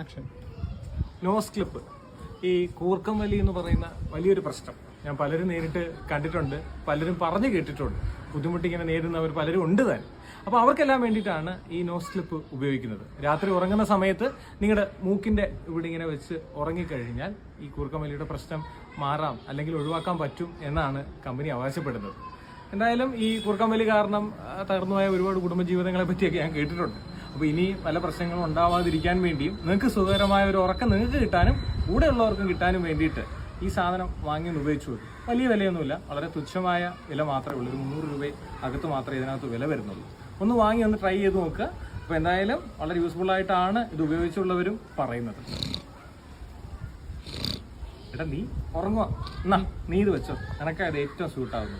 Action. Nose clip. ഈ കൂർക്കം വലി എന്ന് പറയുന്ന വലിയൊരു പ്രശ്നം. ഞാൻ പലരും നേരിട്ട് കണ്ടിട്ടുണ്ട് പലരും പറഞ്ഞു കേട്ടിട്ടുണ്ട്. ബുദ്ധിമുട്ടിങ്ങനെ നേരിടുന്നവർ പലരും ഉണ്ട് തന്നെ അപ്പോൾ അവർക്കെല്ലാം വേണ്ടിയിട്ടാണ് ഈ നോസ് ക്ലിപ്പ് ഉപയോഗിക്കുന്നത്. രാത്രി ഉറങ്ങുന്ന സമയത്ത് നിങ്ങളുടെ മൂക്കിന്റെ ഇവിടെ ഇങ്ങനെ വെച്ച് ഉറങ്ങിക്കഴിഞ്ഞാൽ ഈ കൂർക്കം വലിയുടെ പ്രശ്നം മാറാം അല്ലെങ്കിൽ ഒഴിവാക്കാൻ പറ്റും എന്നാണ് കമ്പനി അവകാശപ്പെടുന്നത്. എന്തായാലും ഈ കുറുക്കമ്പലി കാരണം തകർന്നുപോയ ഒരുപാട് കുടുംബജീവിതങ്ങളെ പറ്റിയൊക്കെ ഞാൻ കേട്ടിട്ടുണ്ട്. അപ്പോൾ ഇനി പല പ്രശ്നങ്ങളും ഉണ്ടാവാതിരിക്കാൻ വേണ്ടിയും നിങ്ങൾക്ക് സുഖകരമായ ഒരു ഉറക്കം നിങ്ങൾക്ക് കിട്ടാനും കൂടെ ഉള്ളവർക്കും കിട്ടാനും വേണ്ടിയിട്ട് ഈ സാധനം വാങ്ങി ഒന്ന് ഉപയോഗിച്ചു വലിയ വിലയൊന്നുമില്ല. വളരെ തുച്ഛമായ വില മാത്രമേ ഉള്ളൂ. ഒരു മുന്നൂറ് രൂപ അകത്ത് മാത്രമേ ഇതിനകത്ത് വില വരുന്നുള്ളൂ. ഒന്ന് വാങ്ങി ഒന്ന് ട്രൈ ചെയ്ത് നോക്കുക അപ്പോൾ എന്തായാലും വളരെ യൂസ്ഫുൾ ആയിട്ടാണ് ഇത് ഉപയോഗിച്ചുള്ളവരും പറയുന്നത്. എടാ നീ ഉറങ്ങുക എന്നാ നീ ഇത് വെച്ചോ. നിനക്കത് ഏറ്റവും സ്യൂട്ടാവുന്നു